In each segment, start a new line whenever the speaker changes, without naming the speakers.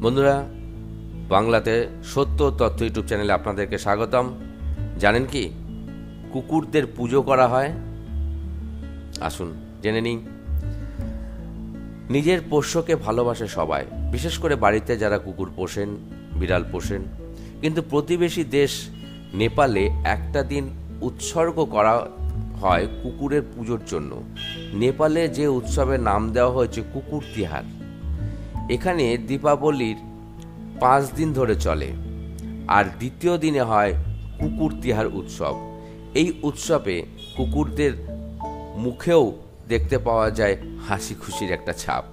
বন্ধুরা, বাংলাতে সত্য তথ্য ইউটিউব চ্যানেলে আপনাদেরকে স্বাগতম। জানেন কি, কুকুরদের পুজো করা হয়। আসুন, জেনে নিই। নিজের পোষ্যকে ভালোবাসে সবাই, বিশেষ করে বাড়িতে যারা কুকুর পোষেন, বিড়াল পোষেন। কিন্তু প্রতিবেশী দেশ নেপালে একটা দিন উৎসর্গ করা হয় কুকুরের পুজোর জন্য। নেপালে যে উৎসবের নাম দেওয়া হয়েছে কুকুর তিহার। এখানে দীপাবলির পাঁচ দিন ধরে চলে, আর দ্বিতীয় দিনে হয় কুকুর তিহার উৎসব। এই উৎসবে কুকুরদের মুখেও দেখতে পাওয়া যায় হাসি খুশির একটা ছাপ।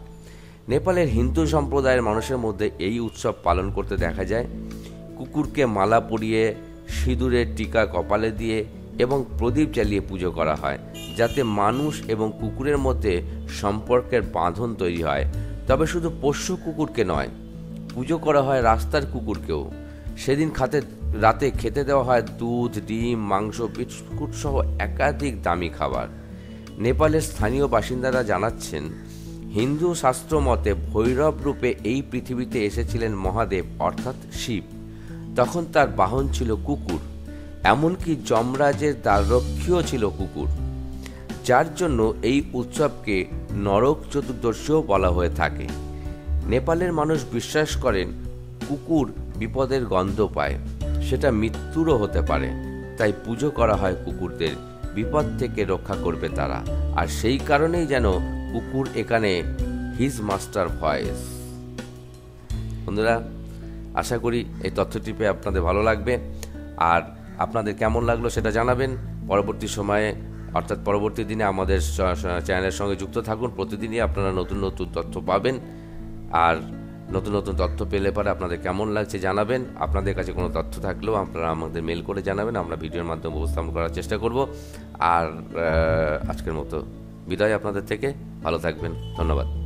নেপালের হিন্দু সম্প্রদায়ের মানুষের মধ্যে এই উৎসব পালন করতে দেখা যায়। কুকুরকে মালা পরিয়ে, সিঁদুরের টিকা কপালে দিয়ে এবং প্রদীপ জ্বালিয়ে পুজো করা হয়, যাতে মানুষ এবং কুকুরের মধ্যে সম্পর্কের বাঁধন তৈরি হয়। তবে শুধু পোষ্য কুকুরকে নয়, পুজো করা হয় রাস্তার কুকুরকেও। সেদিন খাতে, রাতে খেতে দেওয়া হয় দুধ, ডিম, মাংস, বিস্কুট সহ একাধিক দামি খাবার। নেপালের স্থানীয় বাসিন্দারা জানাচ্ছেন, হিন্দু শাস্ত্র মতে ভৈরব রূপে এই পৃথিবীতে এসেছিলেন মহাদেব, অর্থাৎ শিব। তখন তার বাহন ছিল কুকুর, এমনকি যমরাজের দ্বাররক্ষীও ছিল কুকুর। যার জন্য এই উৎসবকে নরক চতুর্দশীও বলা হয়ে থাকে। নেপালের মানুষ বিশ্বাস করেন, কুকুর বিপদের গন্ধ পায়, সেটা মৃত্যুরও হতে পারে। তাই পুজো করা হয় কুকুরদের, বিপদ থেকে রক্ষা করবে তারা। আর সেই কারণেই যেন কুকুর এখানে হিজ মাস্টার ভয়েস বন্ধুরা, আশা করি এই তথ্যটি পেয়ে আপনাদের ভালো লাগবে। আর আপনাদের কেমন লাগল সেটা জানাবেন। পরবর্তী সময়ে অর্থাৎ পরবর্তী দিনে আমাদের চ্যানেলের সঙ্গে যুক্ত থাকুন। প্রতিদিনই আপনারা নতুন নতুন তথ্য পাবেন। আর নতুন নতুন তথ্য পেলে পরে আপনাদের কেমন লাগছে জানাবেন। আপনাদের কাছে কোনো তথ্য থাকলেও আপনারা আমাদের মেল করে জানাবেন। আমরা ভিডিওর মাধ্যমে উপস্থাপন করার চেষ্টা করব। আর আজকের মতো বিদায় আপনাদের থেকে। ভালো থাকবেন। ধন্যবাদ।